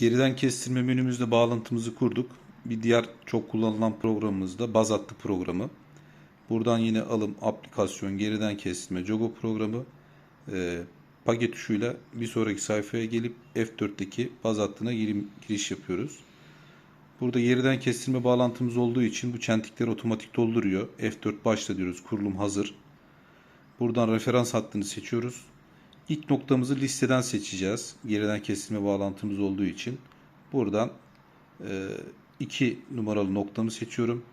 Geriden kestirme menümüzde bağlantımızı kurduk. Bir diğer çok kullanılan programımız da baz hattı programı. Buradan yine alım, aplikasyon, geriden kestirme, Jogo programı e, paket tuşuyla bir sonraki sayfaya gelip F4'teki baz hattına giriş yapıyoruz. Burada geriden kestirme bağlantımız olduğu için bu çentikleri otomatik dolduruyor. F4 başla diyoruz. Kurulum hazır. Buradan referans hattını seçiyoruz. İlk noktamızı listeden seçeceğiz. Geriden kestirme bağlantımız olduğu için. Buradan 2 numaralı noktamı seçiyorum.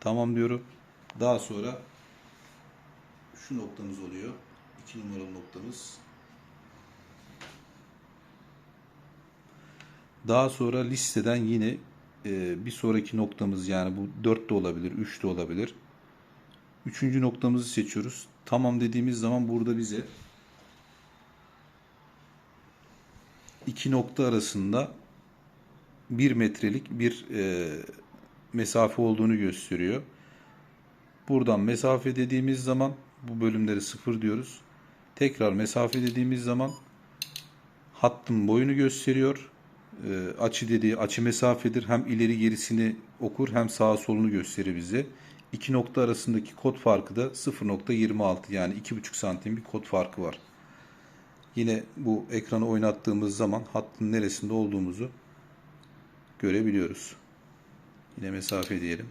Tamam diyorum. Daha sonra şu noktamız oluyor. 2 numaralı noktamız. Daha sonra listeden yine e, bir sonraki noktamız yani bu 4 de olabilir, 3 de olabilir. Üçüncü noktamızı seçiyoruz. Tamam dediğimiz zaman burada bize iki nokta arasında bir metrelik bir e, mesafe olduğunu gösteriyor. Buradan mesafe dediğimiz zaman bu bölümleri sıfır diyoruz. Tekrar mesafe dediğimiz zaman hattın boyunu gösteriyor. E, açı dediği açı mesafedir. Hem ileri gerisini okur hem sağa solunu gösterir bize. İki nokta arasındaki kod farkı da 0.26 yani 2,5 santim bir kod farkı var. Yine bu ekranı oynattığımız zaman hattın neresinde olduğumuzu görebiliyoruz. Yine mesafe diyelim.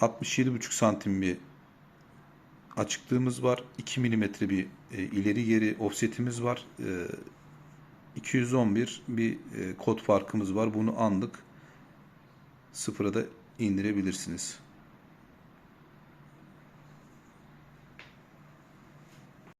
67,5 santim bir açıklığımız var. 2 milimetre bir e, ileri geri offsetimiz var. E, 211 bir e, kod farkımız var. Bunu anlık sıfıra da indirebilirsiniz.